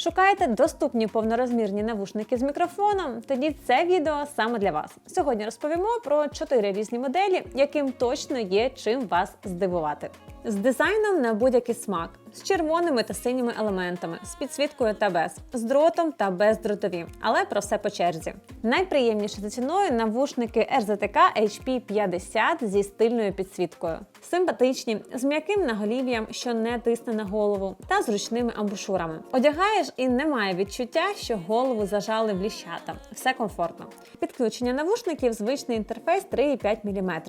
Шукаєте доступні повнорозмірні навушники з мікрофоном? Тоді це відео саме для вас. Сьогодні розповімо про чотири різні моделі, яким точно є чим вас здивувати. З дизайном на будь-який смак, з червоними та синіми елементами, з підсвіткою та без, з дротом та бездротові, але про все по черзі. Найприємніше за ціною навушники RZTK HP50 зі стильною підсвіткою. Симпатичні, з м'яким наголів'ям, що не тисне на голову, та зручними амбушурами. Одягаєш і немає відчуття, що голову зажали в ліщата. Все комфортно. Підключення навушників звичний інтерфейс 3,5 мм.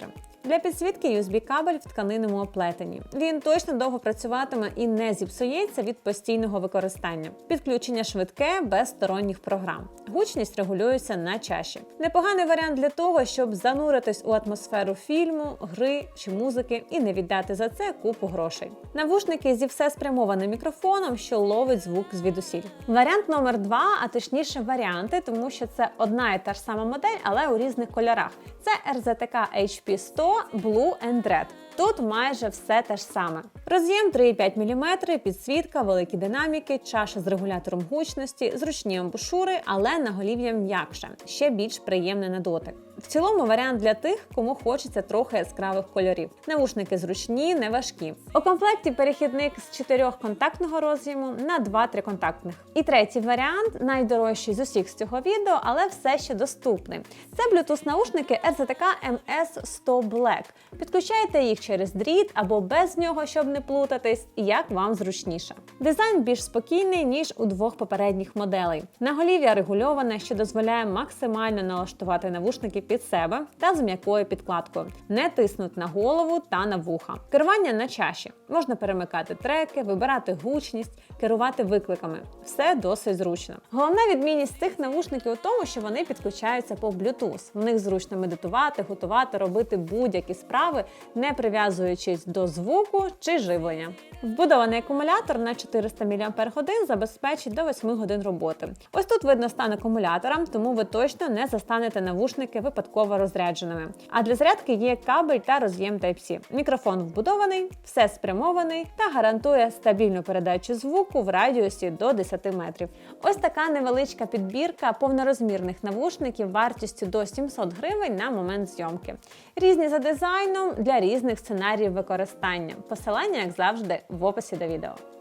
Для підсвітки USB-кабель в тканинному оплетенні. Він точно довго працюватиме і не зіпсується від постійного використання. Підключення швидке, без сторонніх програм. Гучність регулюється на чаші. Непоганий варіант для того, щоб зануритись у атмосферу фільму, гри чи музики і не віддати за це купу грошей. Навушники зі все спрямованим мікрофоном, що ловить звук звідусіль. Варіант номер два, а точніше варіанти, тому що це одна і та ж сама модель, але у різних кольорах. Це RZTK HP100 Blue and Red. Тут майже все те ж саме. Роз'єм 3,5 мм, підсвітка, великі динаміки, чаша з регулятором гучності, зручні амбушури, але наголів'я м'якше, ще більш приємне на дотик. В цілому варіант для тих, кому хочеться трохи яскравих кольорів. Навушники зручні, не важкі. У комплекті перехідник з чотирьохконтактного роз'єму на два триконтактних. І третій варіант найдорожчий з усіх з цього відео, але все ще доступний. Це Bluetooth наушники RZTK MS100 Black. Підключайте їх через дріт або без нього, щоб не плутатись, як вам зручніше. Дизайн більш спокійний, ніж у двох попередніх моделей. Наголів'я регульоване, що дозволяє максимально налаштувати навушники під себе та з м'якою підкладкою, не тиснуть на голову та на вуха. Керування на чаші можна перемикати треки, вибирати гучність, керувати викликами. Все досить зручно. Головна відмінність цих навушників у тому, що вони підключаються по Bluetooth. В них зручно медитувати, готувати, робити будь-які справи, не прив'язуючись до звуку чи живлення. Вбудований акумулятор на 400 мАч забезпечить до 8 годин роботи. Ось тут видно стан акумулятора, тому ви точно не застанете навушники випадково розрядженими. А для зарядки є кабель та роз'єм Type-C. Мікрофон вбудований, все спрямований та гарантує стабільну передачу звуку в радіусі до 10 метрів. Ось така невеличка підбірка повнорозмірних навушників вартістю до 700 гривень на момент зйомки. Різні за дизайном для різних сценаріїв використання. Посилання, як завжди, в описі до відео.